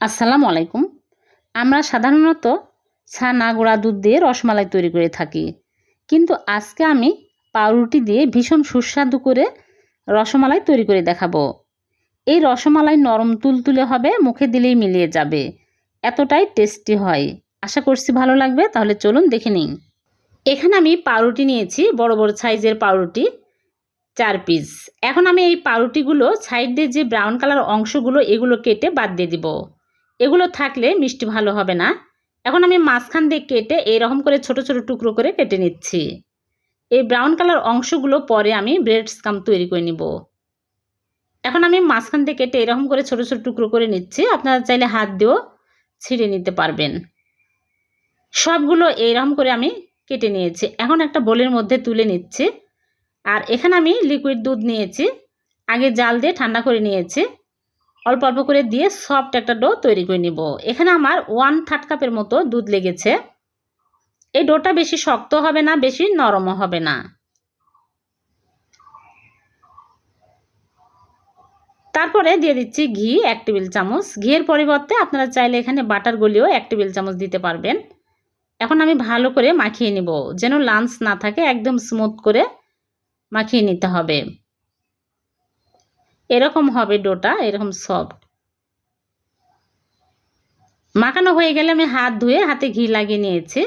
আসসালামু আলাইকুম। আমরা সাধারণত ছানা গুঁড়া দুধ দিয়ে রসমালাই তৈরি করে থাকি। কিন্তু আজকে আমি পাউরুটি দিয়ে ভীষণ সুস্বাদু করে রসমালাই তৈরি করে দেখাবো। এই রসমালাই নরম তুলতুলে হবে, মুখে দিলেই মিলিয়ে যাবে। এতটাই টেস্টি হয়। আশা করছি ভালো লাগবে, তাহলে চলুন দেখে নিন এখানে আমি পাউরুটি নিয়েছি, বড় বড় সাইজের পাউরুটি, চার পিস। এখন আমি এই পাউরুটিগুলো সাইড দিয়ে যে ব্রাউন কালার অংশগুলো, এগুলো কেটে বাদ দিয়ে দিব। এগুলো থাকলে মিষ্টি ভালো হবে না। এখন আমি মাঝখান দিয়ে কেটে এইরকম করে ছোট ছোট টুকরো করে কেটে নিচ্ছি। এই ব্রাউন কালার অংশগুলো পরে আমি ব্রেড স্কাম তৈরি করে নিব। এখন আমি মাঝখান দিয়ে কেটে এরকম করে ছোট ছোট টুকরো করে নিচ্ছি। আপনারা চাইলে হাত দিয়েও ছিঁড়ে নিতে পারবেন। সবগুলো এইরকম করে আমি কেটে নিয়েছি। এখন একটা বোলের মধ্যে তুলে নিচ্ছি। আর এখানে আমি লিকুইড দুধ নিয়েছি। আগে জাল দিয়ে ঠান্ডা করে নিয়েছি। অল্প অল্প করে দিয়ে সফট একটা ডো তৈরি করে নিব। এখানে আমার ওয়ান থার্ড কাপের মতো দুধ লেগেছে। এই ডোটা বেশি শক্ত হবে না, বেশি নরমও হবে না। তারপরে দিয়ে দিচ্ছি ঘি, এক টেবিল চামচ। ঘিয়ের পরিবর্তে আপনারা চাইলে এখানে বাটার গলিও এক টেবিল চামচ দিতে পারবেন। এখন আমি ভালো করে মাখিয়ে নিব, যেন লাঞ্চ না থাকে, একদম স্মুথ করে মাখিয়ে নিতে হবে। এরকম হবে ডোটা, এরকম সফট মাখানো হয়ে গেলে আমি হাত ধুয়ে হাতে ঘি লাগিয়ে নিয়েছি।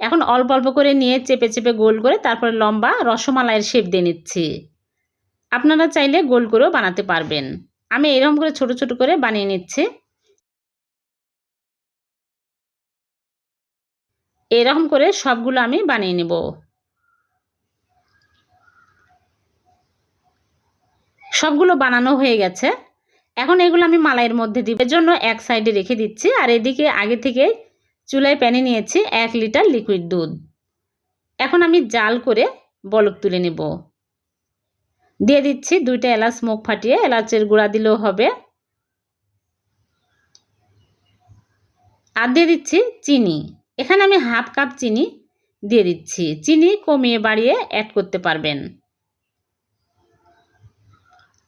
এখন অল্প অল্প করে নিয়ে চেপে চেপে গোল করে তারপরে লম্বা রসমালাইয়ের শেপ দিয়ে নিচ্ছি। আপনারা চাইলে গোল করেও বানাতে পারবেন। আমি এরকম করে ছোট ছোট করে বানিয়ে নিচ্ছি। এরকম করে সবগুলো আমি বানিয়ে নেব। সবগুলো বানানো হয়ে গেছে। এখন এগুলো আমি মালাইয়ের মধ্যে দিব। এর জন্য এক সাইডে রেখে দিচ্ছি আর এদিকে আগে থেকে চুলায় প্যানে নিয়েছি এক লিটার লিকুইড দুধ। এখন আমি জাল করে বলক তুলে নেব। দিয়ে দিচ্ছি দুইটা এলাচ মুখ ফাটিয়ে, এলাচের গুঁড়া দিলেও হবে। আর দিয়ে দিচ্ছি চিনি। এখানে আমি হাফ কাপ চিনি দিয়ে দিচ্ছি। চিনি কমিয়ে বাড়িয়ে অ্যাড করতে পারবেন।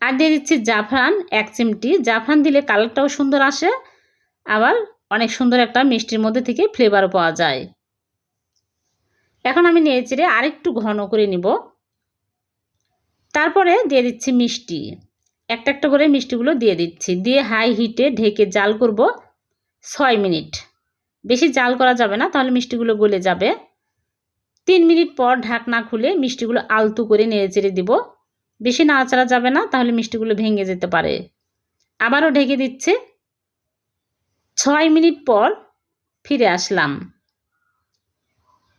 আর দিয়ে দিচ্ছি জাফরান এক চিমটি। জাফরান দিলে কালারটাও সুন্দর আসে, আবার অনেক সুন্দর একটা মিষ্টির মধ্যে থেকে ফ্লেভারও পাওয়া যায়। এখন আমি নিয়ে চেড়ে আরেকটু ঘন করে নিব। তারপরে দিয়ে দিচ্ছি মিষ্টি। একটা একটা করে মিষ্টিগুলো দিয়ে দিচ্ছি। দিয়ে হাই হিটে ঢেকে জাল করব ছয় মিনিট। বেশি জাল করা যাবে না, তাহলে মিষ্টিগুলো গলে যাবে। তিন মিনিট পর ঢাকনা খুলে মিষ্টিগুলো আলতু করে নেড়ে চেড়ে দিব। বেশি নাড়াচাড়া যাবে না, তাহলে মিষ্টিগুলো ভেঙে যেতে পারে। আবারও ঢেকে দিচ্ছে। ছয় মিনিট পর ফিরে আসলাম।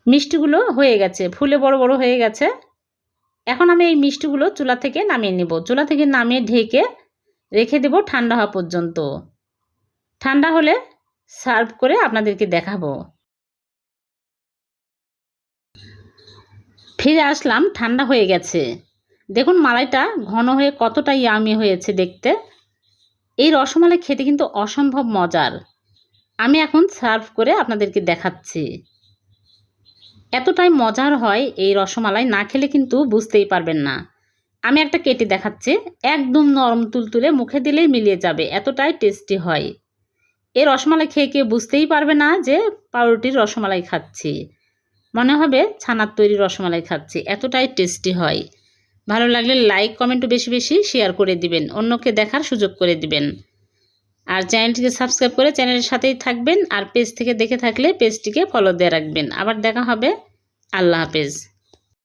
মিষ্টিগুলো হয়ে গেছে, ফুলে বড় বড় হয়ে গেছে। এখন আমি এই মিষ্টিগুলো চুলা থেকে নামিয়ে নেব। চুলা থেকে নামিয়ে ঢেকে রেখে দেব ঠান্ডা হওয়া পর্যন্ত। ঠান্ডা হলে সার্ভ করে আপনাদেরকে দেখাবো। ফিরে আসলাম, ঠান্ডা হয়ে গেছে। দেখুন মালাইটা ঘন হয়ে কতটা ইয়ামি হয়েছে দেখতে। এই রসমালাই খেতে কিন্তু অসম্ভব মজার। আমি এখন সার্ভ করে আপনাদেরকে দেখাচ্ছি। এতটাই মজার হয় এই রসমালাই না খেলে কিন্তু বুঝতেই পারবেন না। আমি একটা কেটে দেখাচ্ছি, একদম নরম তুলতুলে মুখে দিলেই মিলিয়ে যাবে, এতটাই টেস্টি হয়। এই রসমালাই খেয়ে কেউ বুঝতেই পারবে না যে পাউরুটির রসমালাই খাচ্ছি। মনে হবে ছানার তৈরি রসমালাই খাচ্ছি, এতটাই টেস্টি হয়। ভালো লাগলে লাইক কমেন্টও বেশি বেশি শেয়ার করে দিবেন। অন্যকে দেখার সুযোগ করে দিবেন। আর চ্যানেলটিকে সাবস্ক্রাইব করে চ্যানেলের সাথেই থাকবেন আর পেজ থেকে দেখে থাকলে পেজটিকে ফলো দিয়ে রাখবেন। আবার দেখা হবে। আল্লাহ হাফেজ।